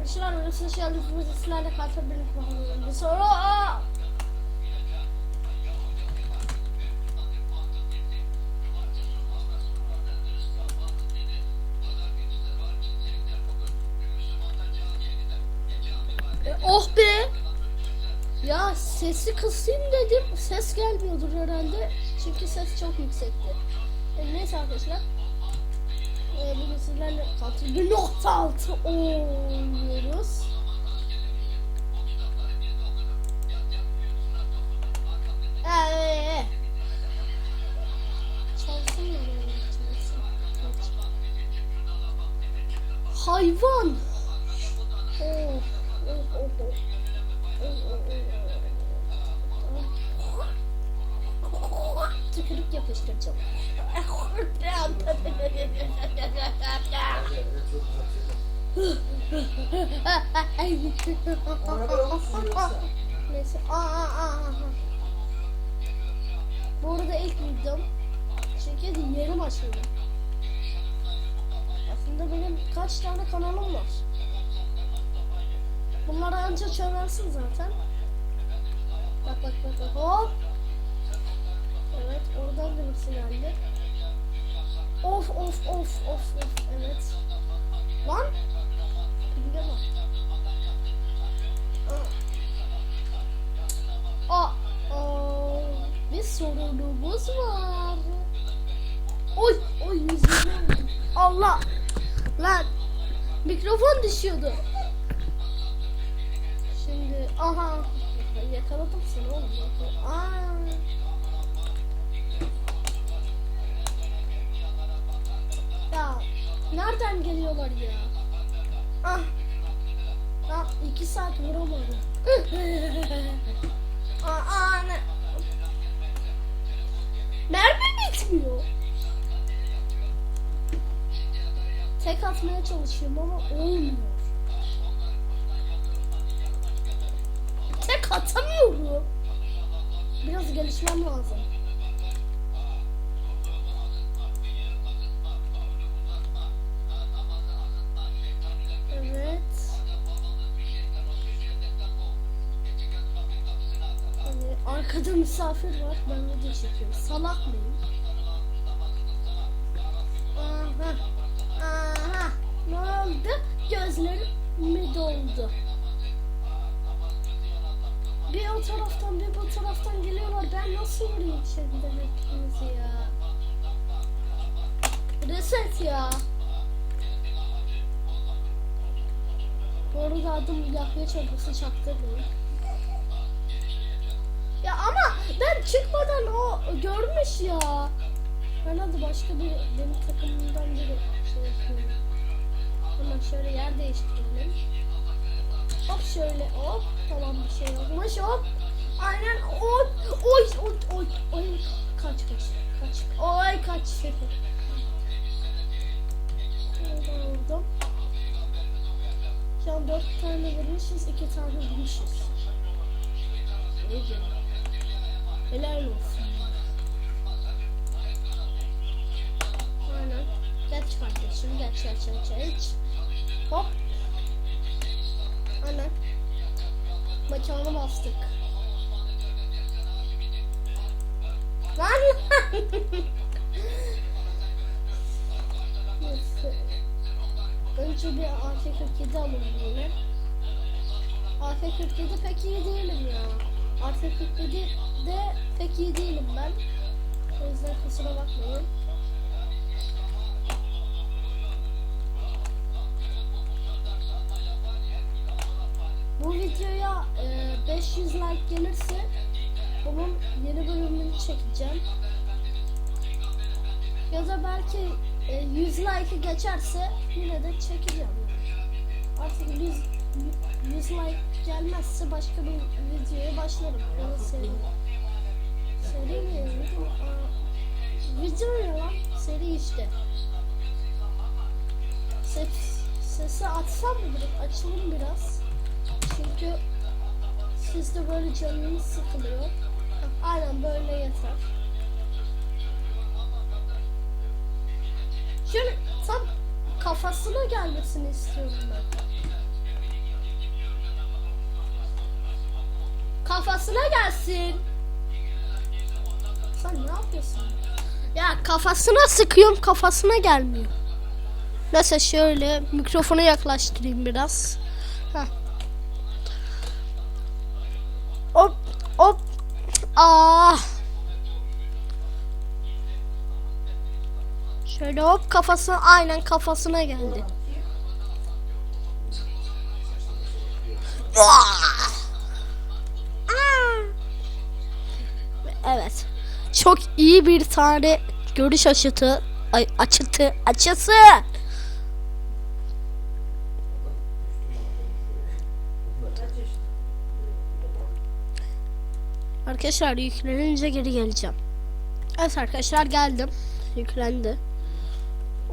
arkadaşlar. Burası Şahlı Fuzislerle katabilir Bir soru. Aa! E, oh be! Ya sesi kısayım dedim. Ses gelmiyordur herhalde. Çünkü ses çok yüksekti. E, neyse arkadaşlar. E, bugün sizlerle 1.6 oynuyoruz. Ee, ee. Çalsın mı böyle? Çalsın. Hayvan. Oh, oh, oh, oh. Tükürük yapıştıracağım. Neyse. Aa, aa, aa. Bu arada ilk videom. Çünkü yeni başladım. Aslında benim kaç tane kanalım var. Bunları anca çömersin zaten. Bak bak bak bak. Hop. Evet oradan da birisi geldi. Of of of of of. Evet. Lan. Pilde bak. Aa. Aa. Bir sorunumuz var. Oy oy yüzüme. Allah. Lan. Mikrofon düşüyordu. Şimdi aha yakaladım seni oğlum. Aa. Ya nereden geliyorlar ya? Vuramadım. Aa, ne? Mermi bitmiyor. Tek atmaya çalışıyorum ama olmuyor. Tek atamıyorum. Biraz gelişmem lazım. Arkada misafir var. Ben video çekiyorum. Salak mıyım? Aha. Aha. Ne oldu? Gözlerim mi doldu? Bir o taraftan bir bu taraftan geliyorlar. Ben nasıl vurayım şimdi hepinizi ya? Reset ya. Bu arada adım yakmaya çabası çaktırmayın. Ama ben çıkmadan o görmüş ya. Ben hadi başka bir benim takımımdan biri şey. Hemen şöyle yer değiştirelim. Hop şöyle hop. Tamam bir şey olmuş hop. Aynen hop. Oy oy oy oy. Kaç kaç kaç. Oy kaç. Şuradan vurdum. Şu an dört tane vurmuşuz, iki tane vurmuşuz. İyi canım. Helal olsun. Aynen. Geç kardeşim, geç geç geç geç. Hop. Aynen. Mekanı bastık. Lan Neyse. Önce bir AK-47 alalım yine. AK-47 pek iyi değilim ya. AK-47 de pek iyi değilim ben. O yüzden kusura bakmayın. Bu videoya e, 500 like gelirse bunun yeni bölümünü çekeceğim. Ya da belki e, 100 like'ı geçerse yine de çekeceğim. Artık 100, 100 like gelmezse başka bir videoya başlarım. Ya da seri. Mi? Video, ne lan? Seri işte. Ses, sesi açsam mı biraz? Açalım biraz. Çünkü sizde böyle canınız sıkılıyor. Aynen böyle yeter. Şöyle tam kafasına gelmesini istiyorum ben. Kafasına gelsin. Sen ne yapıyorsun? Ya kafasına sıkıyorum kafasına gelmiyor. Neyse şöyle mikrofonu yaklaştırayım biraz. Heh. Hop hop. Aa. Şöyle hop kafasına aynen kafasına geldi. Çok iyi bir tane görüş açıtı ay, açıtı açısı. Arkadaşlar yüklenince geri geleceğim. Evet arkadaşlar geldim. Yüklendi.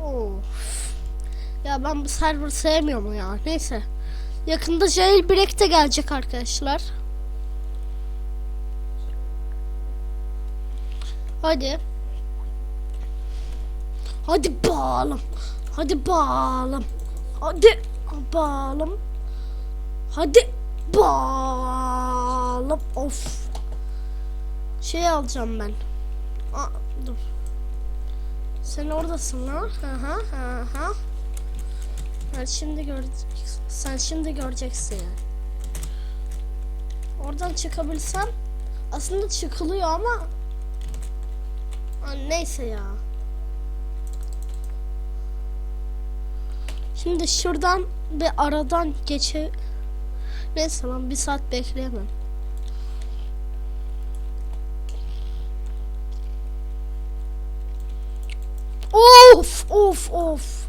Of. Ya ben bu server sevmiyorum ya. Neyse. Yakında jailbreak de gelecek arkadaşlar. Hadi. Hadi bağalım. Hadi bağalım. Hadi bağalım. Hadi bağalım. Of. Şey alacağım ben. Aa, dur. Sen oradasın lan. Hı hı hı hı. Ben şimdi göreceksin. Sen şimdi göreceksin yani. Oradan çıkabilsem aslında çıkılıyor ama Aa, neyse ya. Şimdi şuradan bir aradan geçe Neyse lan bir saat bekleyemem. Of of of.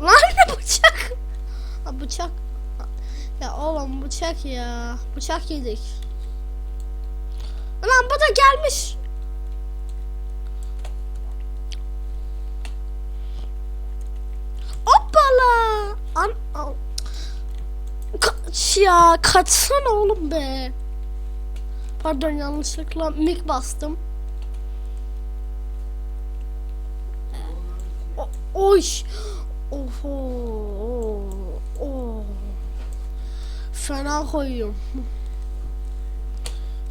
Lan ne bıçak? Ha, bıçak. Ya oğlum bıçak ya. Bıçak yedik. Lan bu da gelmiş. Hoppala. An al. Kaç ya. Kaçsana oğlum be. Pardon yanlışlıkla mic bastım. O-. Oho. Oh. Fena koyuyorum.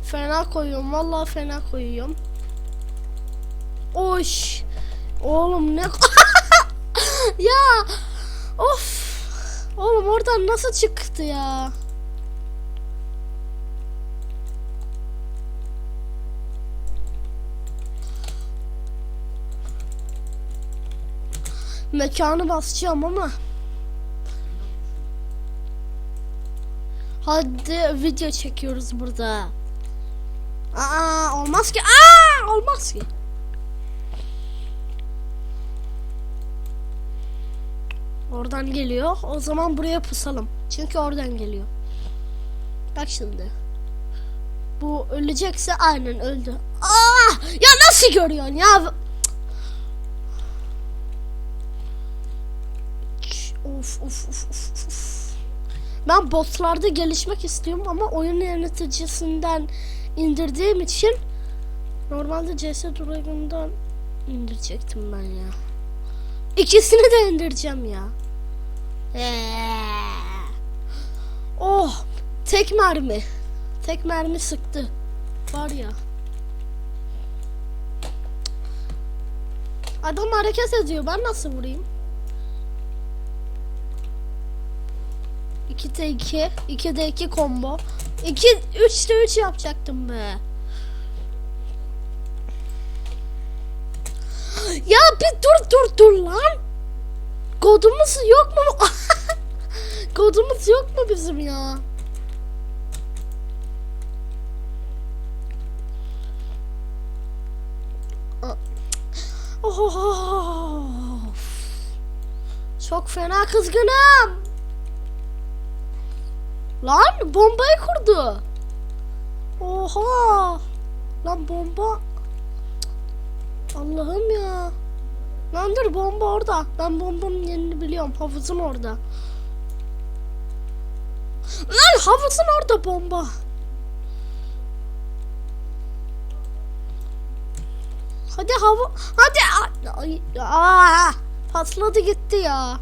Fena koyuyorum. Vallahi fena koyuyorum. Oy. Oğlum ne ya of oğlum oradan nasıl çıktı ya? Mekanı basacağım ama. Hadi video çekiyoruz burada. Aa olmaz ki. Aa olmaz ki Oradan geliyor. O zaman buraya pusalım. Çünkü oradan geliyor. Bak şimdi. Bu ölecekse aynen öldü. Aa! Ya nasıl görüyorsun ya? Of of of of. Ben botlarda gelişmek istiyorum ama oyun yöneticisinden indirdiğim için normalde CS Dragon'dan indirecektim ben ya. İkisini de indireceğim ya. Oh, tek mermi. Tek mermi sıktı. Var ya. Adam hareket ediyor. Ben nasıl vurayım? 2'de 2, 2'de 2 combo. 2 3'te 3 yapacaktım be. Ya bir dur dur dur lan. Kodumuz yok mu? Kodumuz yok mu bizim ya? Of. Çok fena kızgınım. Lan bombayı kurdu. Oha. Lan bomba. Allah'ım ya. Lan dur bomba orada. Ben bombanın yerini biliyorum. Havuzun orada. Lan havuzun orada bomba. Hadi havu. Hadi. Ay, Aa, patladı gitti ya.